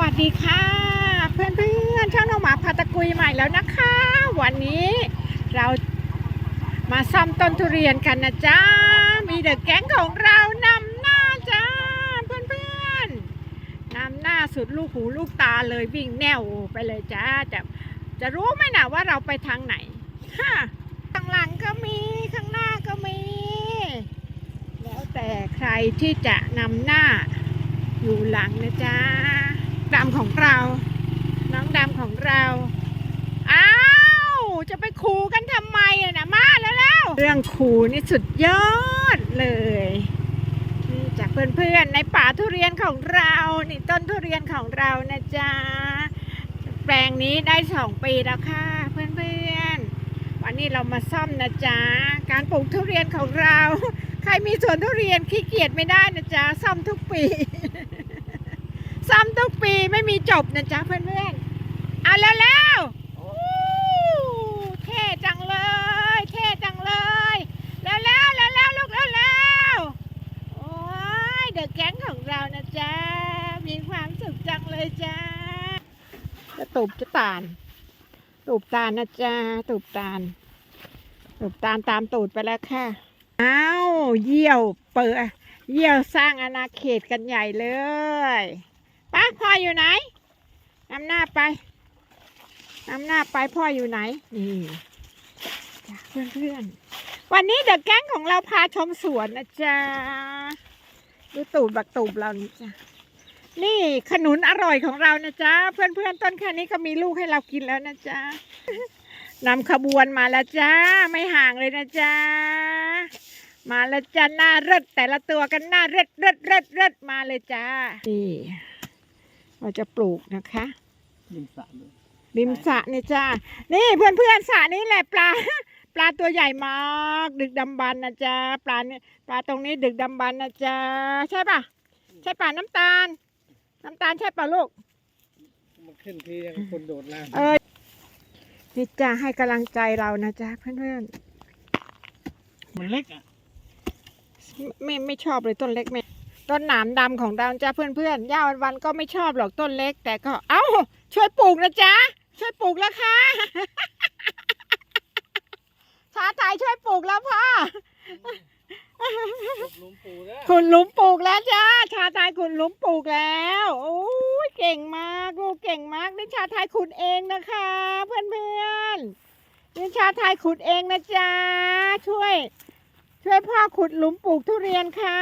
วัสดีค่ะ เพื่อนเพื่อนๆช่างน้องหมาพาตะกุยใหม่แล้วนะคะ วันนี้เรามาซ่อมต้นทุเรียนกันนะจ๊ะมีเด็กแก๊งของเรานำหน้าจ้าเพื่อนเพื่อนๆนำหน้าสุดลูกหูลูกตาเลยวิ่งแนวไปเลยจ้าจะจะรู้ไหมนะว่าเราไปทางไหนฮะข้างหลังก็มีข้างหน้าก็มี แล้วแต่ใครที่จะนำหน้าอยู่หลังนะจ๊ะ ดำของเรา น้องดำของเรา อ้าว จะไปคูกันทำไมอะนะมาแล้วแล้วเรื่องคูนี่สุดยอดเลยนี่จากเพื่อนๆในป่าทุเรียนของเรา นี่ต้นทุเรียนของเรานะจ๊ะ แปลงนี้ได้สองปีแล้วค่ะเพื่อนๆ วันนี้เรามาซ่อมนะจ๊ะ การปลูกทุเรียนของเรา ใครมีสวนทุเรียนขี้เกียจไม่ได้นะจ๊ะ ซ่อมทุกปี ซ่อมทุกปีไม่มีจบนะจ๊ะเพื่อนๆเอาแล้วแล้วโอ้เท่จังเลย เท่จังเลยแล้วแล้วแล้วแล้วลูกแล้วแล้วโอ้ยเดอะแก๊งของเรานะจ๊ะมีความสุขจังเลยจ้าจะตูบจะตาลตูบตาลนะจ๊ะตูบตาลตูบตาลตามตูดไปแล้วค่ะอ้าวเยี่ยวเปิดเยี่ยวสร้างอาณาเขตกันใหญ่เลย ป้าพ่ออยู่ไหนนำหน้าไปนำหน้าไปพ่ออยู่ไหน นี่เพื่อนๆวันนี้เดอะแก๊งของเราพาชมสวนนะจ๊ะดูตูดบักตูบเรานี่จ้ะนี่ขนุนอร่อยของเรานะจ๊ะเพื่อนๆต้นแค่นี้ก็มีลูกให้เรากินแล้วนะจ๊ะนำขบวนมาแล้วจ้า ไม่ห่างเลยนะจ้ามาแล้วจ้าหน้าเริดแต่ละตัวกันหน้าเริดเริดเริดเริดมาเลยจ้านี่ เราจะปลูกนะคะริมสระด้วยริมสระนี่จ้า นี่เพื่อนเพื่อนๆสระนี้แหละปลา ปลาตัวใหญ่มาก ดึกดำบรรพ์นะจ้าปลาเนี่ยปลาตรงนี้ดึกดำบรรพ์นะจ้าใช่ปะใช่ปลาน้ำตาล น้ำตาลใช่ปะลูก มันขึ้นทียังคนโดดน้ำเออนี่จ้าให้กำลังใจเรานะจ้าเพื่อนๆมันเล็กอะไม่ไม่ชอบเลยต้นเล็กไม่ ต้นหนามดำของเราจ้าเพื่อนเพื่อนๆ ย่าวันวันๆก็ไม่ชอบหรอกต้นเล็ก แต่ก็เอ้า ช่วยปลูกนะจ๊ะ ช่วยปลูกแล้วค่ะชาไทยช่วยปลูกแล้วพ่อหลุมปูแล้วขุดหลุมปลูกแล้วจ้า ชาไทยขุดหลุมปลูกแล้ว โอ้ยเก่งมากลูกเก่งมากนี่ชาไทยขุดเองนะคะ เพื่อนเพื่อนๆนี่ชาไทยขุดเองนะจ๊ะช่วย ช่วยพ่อขุดหลุมปลูกทุเรียนค่ะ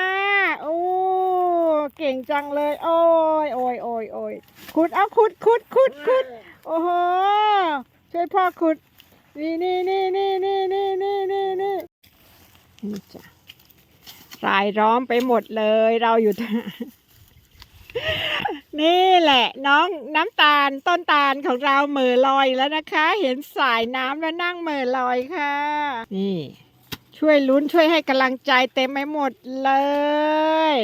โอ้เก่งจังเลย โอ้ยโอ้ยโอ้ยโอ้ยขุดเอาขุดขุดขุดขุดโอ้โหช่วยพ่อขุด นี่นี่นี่นี่นี่นี่นี่นี่นี่นี่จ้ะรายล้อมไปหมดเลย เราอยู่ นี่แหละ น้องน้ำตาลต้นตาลของเราเหม่อลอยแล้วนะคะ เห็นสายน้ำแล้วนั่งเหม่อลอยค่ะ นี่ช่วยลุ้นช่วยให้กำลังใจเต็มไปหมดเลย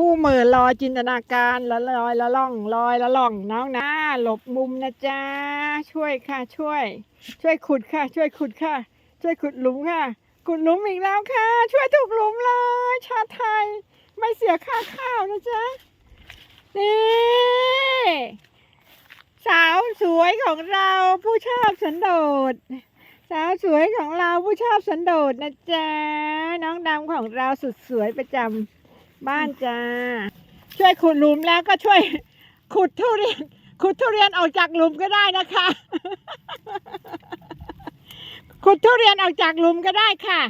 ผู้เหม่อลอยจินตนาการละลอยละล่องลอยละล่องน้องนะหลบมุมนะจ๊ะช่วยค่ะช่วย ช่วยขุดค่ะ ช่วยขุดค่ะ ช่วยขุดหลุมค่ะ ขุดหลุมอีกแล้วค่ะ ช่วยถูกหลุมเลยชาไทย ไม่เสียค่าข้าวนะจ๊ะนี่สาวสวยของเราผู้ชอบสันโดษสาวสวยของเราผู้ชอบสันโดษนะจ๊ะน้องดำของเราสุดสวยประจำ บ้านจ้า ช่วยขุดหลุมแล้วก็ช่วย ขุดทุเรียน ขุดทุเรียนออกจากหลุมก็ได้นะคะ ขุดทุเรียนออกจากหลุมก็ได้ค่ะ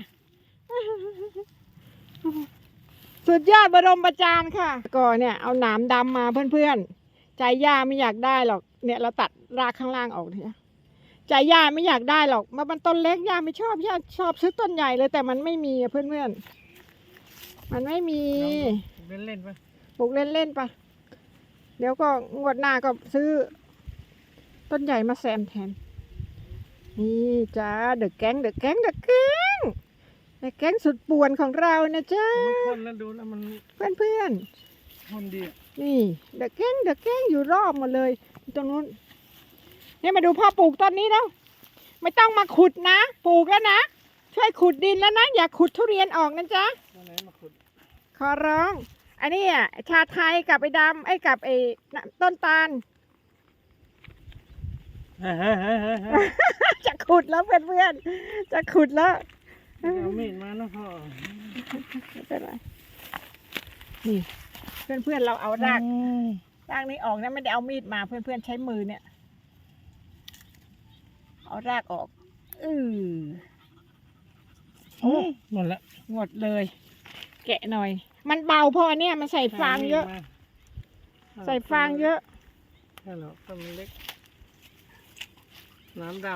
สุดยอดบรมประจานค่ะ ก็เนี่ยเอาหนามดำมาเพื่อนๆ ใจย่าไม่อยากได้หรอก เนี่ยเราตัดรากข้างล่างออกเนี่ยใจย่าไม่อยากได้หรอก มันมันต้นเล็กย่าไม่ชอบย่าชอบซื้อต้นใหญ่เลยแต่มันไม่มีอะเพื่อนๆ มันไม่มีเล่นเล่นๆปะปลูกเล่นๆไปเดี๋ยวก็งวดหน้าก็ซื้อ ต้นใหญ่มาแซมแทน นี่จ้าเดอะแก๊งเดอะแก๊งเดอะแก๊งเดอะแก๊งสุดป่วนของเรานะจ้ามันคนแล้วดูแล้วมันเพื่อนคนดีอะๆนี่เดอะแก๊งเดอะแก๊งอยู่รอบหมดเลยตรงนู้นนี่มาดูพ่อปลูกต้นนี้แล้วไม่ต้องมาขุดนะ ปลูกแล้วนะ ช่วยขุดดินแล้วนะ อย่าขุดทุเรียนออกนะจ๊ะตอนไหนมา ขุดขอร้อง อันนี้อะชาไทยกับไอ้ดำไอ้กับไอ้น้ำต้นตาลเฮ้ยเฮ้ยเฮ้ยเฮ้ยเฮ้ยจะขุดแล้วเพื่อนๆจะขุดแล้วเอามีดมานะพ่อไม่เป็นไรนี่เพื่อนๆเราเอารากรากนี้ออกนะไม่ได้เอามีดมาเพื่อนๆใช้มือเนี่ย เอารากออกอือโอ้หมดละหมดเลย แกะหน่อย มันเบาเพราะอันเนี่ยมันใส่ฟางเยอะ ใส่ฟางเยอะใช่แล้วต้นมันเล็ก น้ำด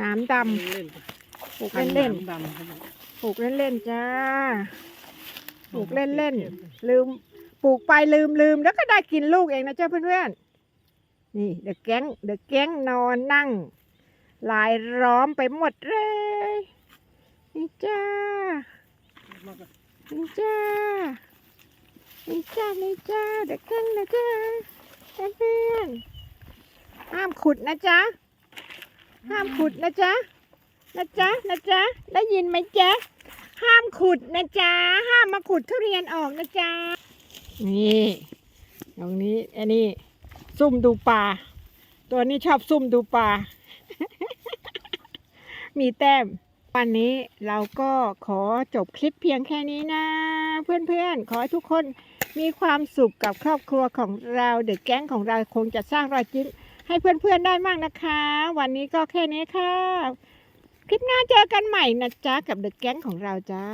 น้ำำดเล่นำปลูกเล่นน้ำดำครับผมๆปลูกเล่นๆจ้า ปลูกเล่นๆลืม ปลูกไปลืมลืมแล้วก็ได้กินลูกเองนะเจ้าเพื่อนๆ นี่เดอะแก๊งเดอะแก๊งนอนนั่ง ลายล้อมไปหมดเลย นี่จ้ามากอะ นี่จ้านี่จ้านี่จ้าเดอะแก๊งนะจ้าเพื่อนห้ามขุดนะจ๊ะห้ามขุดนะจ๊ะนะจ๊ะนะจ๊ะได้ยินไหมจ๊ะห้ามขุดนะจ๊ะห้ามมาขุดทุเรียนออกนะจ๊ะนี่ตรงนี้อันนี้ซุ่มดูปลาตัวนี้ชอบซุ่มดูปลามีแต้ม วันนี้เราก็ขอจบคลิปเพียงแค่นี้นะ เพื่อนๆ ขอให้ทุกคนมีความสุขกับครอบครัวของเราเด็กแก๊งของเราคงจะสร้างรอยยิ้มให้เพื่อนๆได้มากนะคะ วันนี้ก็แค่นี้ค่ะ คลิปหน้าเจอกันใหม่นะจ๊ะกับเด็กแก๊งของเราจ้า